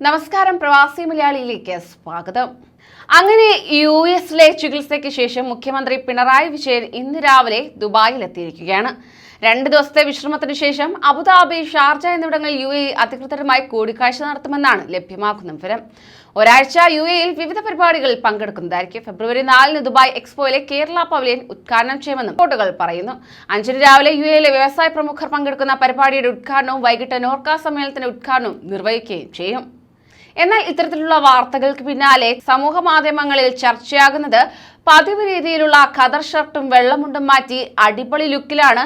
നമസ്കാരം പ്രവാസി മലയാളിയിലേക്ക് സ്വാഗതം. അങ്ങനെ യു എസിലെ ചികിത്സയ്ക്ക് ശേഷം മുഖ്യമന്ത്രി പിണറായി വിജയൻ ഇന്ന് രാവിലെ ദുബായിൽ എത്തിയിരിക്കുകയാണ്. രണ്ട് ദിവസത്തെ വിശ്രമത്തിന് ശേഷം അബുദാബി ഷാർജ എന്നിവിടങ്ങളിൽ യു എ അധികൃതരുമായി കൂടിക്കാഴ്ച നടത്തുമെന്നാണ് ലഭ്യമാക്കുന്ന വിവരം. ഒരാഴ്ച യു എയിൽ വിവിധ പരിപാടികളിൽ പങ്കെടുക്കുന്നതായിരിക്കും. ഫെബ്രുവരി നാലിന് ദുബായ് എക്സ്പോയിലെ കേരള പവലിയൻ ഉദ്ഘാടനം ചെയ്യുമെന്നും റിപ്പോർട്ടുകൾ പറയുന്നു. അഞ്ചിന് രാവിലെ യു എയിലെ വ്യവസായ പ്രമുഖർ പങ്കെടുക്കുന്ന പരിപാടിയുടെ ഉദ്ഘാടനവും വൈകിട്ട് നോർക്ക സമ്മേളനത്തിന്റെ ഉദ്ഘാടനവും നിർവഹിക്കുകയും ചെയ്യും. എന്നാൽ ഇത്തരത്തിലുള്ള വാർത്തകൾക്ക് പിന്നാലെ സമൂഹ മാധ്യമങ്ങളിൽ ചർച്ചയാകുന്നത് പതിവ് രീതിയിലുള്ള ഖദർ ഷർട്ടും വെള്ളമുണ്ടും മാറ്റി അടിപൊളി ലുക്കിലാണ്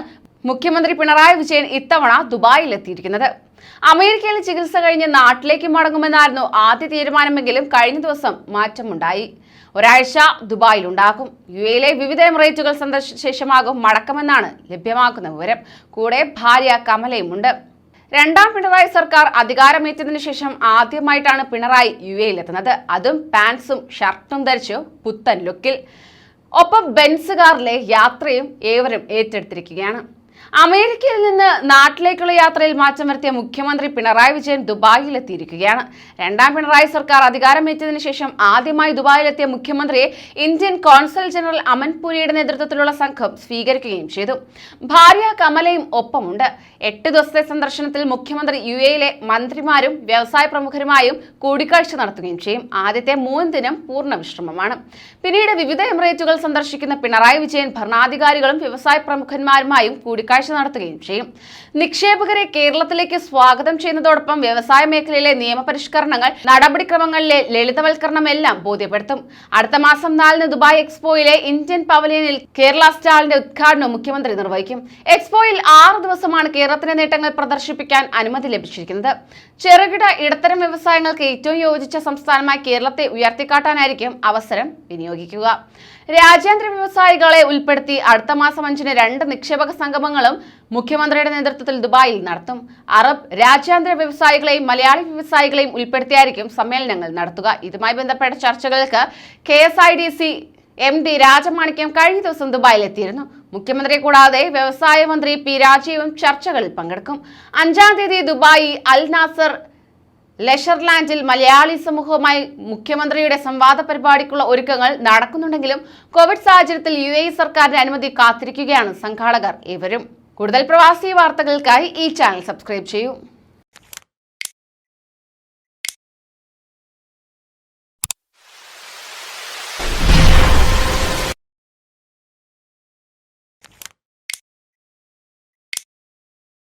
മുഖ്യമന്ത്രി പിണറായി വിജയൻ ഇത്തവണ ദുബായിൽ എത്തിയിരിക്കുന്നത് അമേരിക്കയിൽ ചികിത്സ കഴിഞ്ഞ് നാട്ടിലേക്ക് മടങ്ങുമെന്നായിരുന്നു ആദ്യ തീരുമാനമെങ്കിലും കഴിഞ്ഞ ദിവസം മാറ്റമുണ്ടായി. ഒരാഴ്ച ദുബായിലുണ്ടാകും. യു എയിലെ വിവിധ എമിറേറ്റുകൾ സന്ദർശിച്ച ശേഷമാകും മടക്കമെന്നാണ് ലഭ്യമാക്കുന്ന വിവരം. കൂടെ ഭാര്യ കമലയുമുണ്ട്. രണ്ടാം പിണറായി സർക്കാർ അധികാരമേറ്റതിനു ശേഷം ആദ്യമായിട്ടാണ് പിണറായി യു എയിലെത്തുന്നത്. അതും പാൻസും ഷർട്ടും ധരിച്ചു പുത്തൻ ലുക്കിൽ. ഒപ്പം ബെൻസ് കാറിലെ യാത്രയും ഏവരും ഏറ്റെടുത്തിരിക്കുകയാണ്. അമേരിക്കയിൽ നിന്ന് നാട്ടിലേക്കുള്ള യാത്രയിൽ മാറ്റം വരുത്തിയ മുഖ്യമന്ത്രി പിണറായി വിജയൻ ദുബായിലെത്തിയിരിക്കുകയാണ്. രണ്ടാം പിണറായി സർക്കാർ അധികാരമേറ്റതിനു ശേഷം ആദ്യമായി ദുബായിലെത്തിയ മുഖ്യമന്ത്രിയെ ഇന്ത്യൻ കോൺസൽ ജനറൽ അമൻ പുരിയുടെ നേതൃത്വത്തിലുള്ള സംഘം സ്വീകരിക്കുകയും ചെയ്തു. ഭാര്യ കമലയും ഒപ്പമുണ്ട്. എട്ട് ദിവസത്തെ സന്ദർശനത്തിൽ മുഖ്യമന്ത്രി യു എയിലെ മന്ത്രിമാരും വ്യവസായ പ്രമുഖരുമായും കൂടിക്കാഴ്ച നടത്തുകയും ചെയ്യും. ആദ്യത്തെ മൂന്ന് ദിനം പൂർണ വിശ്രമമാണ്. പിന്നീട് വിവിധ എമിറേറ്റുകൾ സന്ദർശിക്കുന്ന പിണറായി വിജയൻ ഭരണാധികാരികളും വ്യവസായ പ്രമുഖന്മാരുമായും കൂടിക്കാഴ്ച നടത്തുകയും ചെയ്യും. നിക്ഷേപകരെ കേരളത്തിലേക്ക് സ്വാഗതം ചെയ്യുന്നതോടൊപ്പം വ്യവസായ മേഖലയിലെ നിയമപരിഷ്കരണങ്ങൾ നടപടിക്രമങ്ങളിലെ ലളിതവൽക്കരണം എല്ലാം ബോധ്യപ്പെടുത്തും. അടുത്ത മാസം നാലിന് ദുബായ് എക്സ്പോയിലെ ഇന്ത്യൻ പവലിയനിൽ കേരള സ്റ്റാളിന്റെ ഉദ്ഘാടനവും മുഖ്യമന്ത്രി നിർവഹിക്കും. എക്സ്പോയിൽ ആറ് ദിവസമാണ് കേരളത്തിന്റെ നേട്ടങ്ങൾ പ്രദർശിപ്പിക്കാൻ അനുമതി ലഭിച്ചിരിക്കുന്നത്. ചെറുകിട ഇടത്തരം വ്യവസായങ്ങൾക്ക് ഏറ്റവും യോജിച്ച സംസ്ഥാനമായി കേരളത്തെ ഉയർത്തിക്കാട്ടാനായിരിക്കും അവസരം വിനിയോഗിക്കുക. രാജ്യാന്തര വ്യവസായികളെ ഉൾപ്പെടുത്തി അടുത്ത മാസം അഞ്ചിന് രണ്ട് നിക്ഷേപക സംഗമങ്ങളും മുഖ്യമന്ത്രിയുടെ നേതൃത്വത്തിൽ ദുബായിൽ നടത്തും. അറബ് രാജ്യാന്തര വ്യവസായികളെയും മലയാളി വ്യവസായികളെയും ഉൾപ്പെടുത്തിയായിരിക്കും സമ്മേളനങ്ങൾ നടത്തുക. ഇതുമായി ബന്ധപ്പെട്ട ചർച്ചകൾക്ക് K S I D C M D Rajamanickam കഴിഞ്ഞ ദിവസം ദുബായിൽ എത്തിയിരുന്നു. മുഖ്യമന്ത്രിയെ കൂടാതെ വ്യവസായ മന്ത്രി പി രാജീവും ചർച്ചകളിൽ പങ്കെടുക്കും. അഞ്ചാം തീയതി ദുബായി അൽ നാസർ ലെഷർലാൻഡിൽ മലയാളി സമൂഹവുമായി മുഖ്യമന്ത്രിയുടെ സംവാദ പരിപാടിക്കുള്ള ഒരുക്കങ്ങൾ നടക്കുന്നുണ്ടെങ്കിലും കോവിഡ് സാഹചര്യത്തിൽ യു എ സർക്കാരിന്റെ അനുമതി കാത്തിരിക്കുകയാണ് സംഘാടകർ. ഇവരും കൂടുതൽ പ്രവാസി വാർത്തകൾക്കായി ഈ ചാനൽ സബ്സ്ക്രൈബ് ചെയ്യൂ.